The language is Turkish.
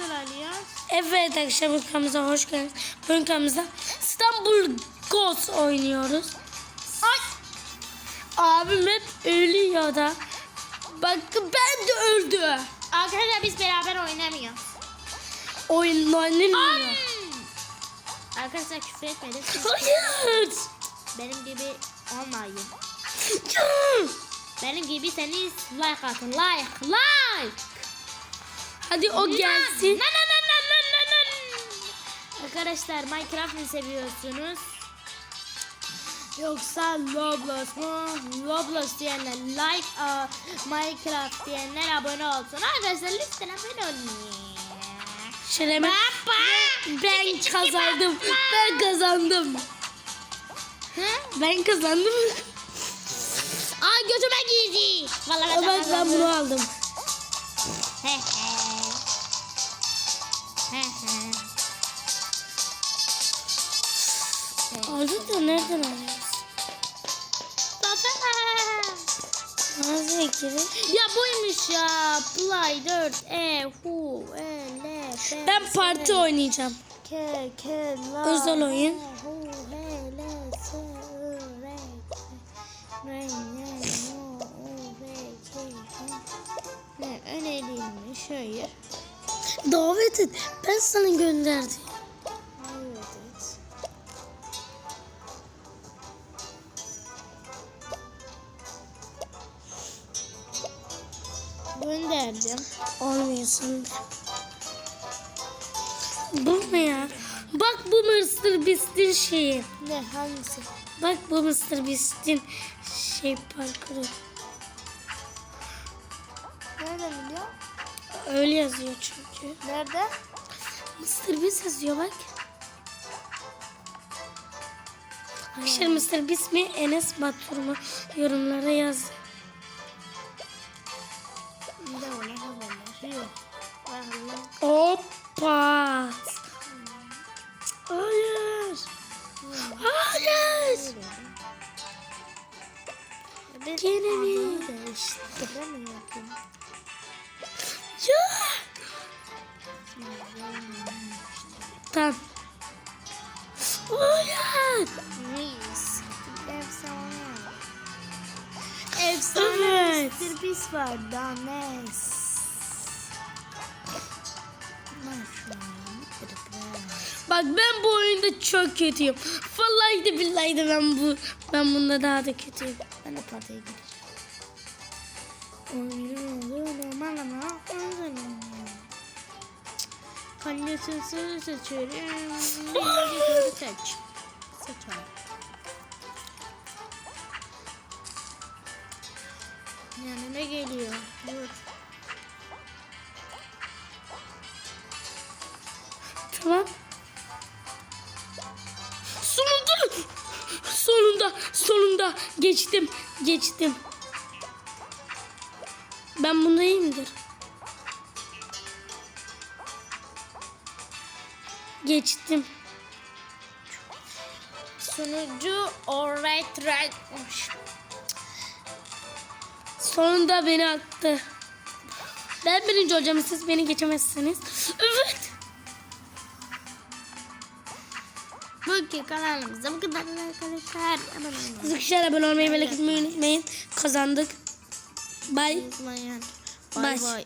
nasıl alıyoruz? Evet arkadaşlar bu kanalımıza hoş geldiniz. Bugün kanalımızda İstanbul Ghost oynuyoruz. Ay! Abim hep ölüyor da. Bak ben de öldü. Arkadaşlar biz beraber oynamıyoruz. Oyun oynanmıyor. Arkadaşlar küfür etmedim. Hayır. Benim gibi olmayın. Benim gibi seniz like atın. Like. Like. Hadi o gelsin. Na, na, na, na, na, na, na. Arkadaşlar Minecraft mı seviyorsunuz? Yoksa Roblox mu? Roblox diyenler like, aa, Minecraft diyenler abone olsun. Arkadaşlar lütfen abone olun. Şereme. Baba. Ben kazandım. Ben kazandım. Hı? Ben kazandım. Ay gözüme girdi. Vallahi ben kazandım. bunu aldım. Aldık da nereden alıyoruz? Baba. Ağzı ekiri. Ya buymuş ya. Play 4 E Hu E L F Ben parti oynayacağım. K K L Özel oyun. Hu Davet et. Ben sana gönderdim. Hayır evet. Gönderdim. Olmuyorsun. Bu ne ya? Bak bu Mr. Beast'in şeyi. Ne hangisi? Bak bu Mr. Beast'in şey parkuru. Nereden biliyor? Öyle yazıyor çünkü. Nerede? Mr. Beast yazıyor bak. Arkadaşlar Mr. Beast mi Enes Batur mu? Yorumlara yaz. Vallahi. Hoppa. Hayır. Hayır. Gene mi? işte. Tamam. Hayır. Reis. Efsane. Efsane evet. sürpriz var. Danes. Bak ben bu oyunda çok kötüyüm. Vallahi de billahi de ben bu ben bunda daha da kötüyüm. Ben de pataya gidiyorum. 11 oluyor. Normal ama 10 oluyor. Kalle sırasını seçiyorum. Doğru seç. Seç abi. Yanına geliyor. Dur. Tamam. Sonunda! Sonunda! Sonunda! Geçtim! Geçtim! Ben bunda iyiyimdir. Geçtim. Sunucu alright right. Sonunda beni attı. Ben birinci olacağım siz beni geçemezsiniz. Evet. Bugün kanalımızda bu kadar arkadaşlar. Arkadaşlar abone olmayı ve like unutmayın. Kazandık. Bye. Bye. Bye. Bye.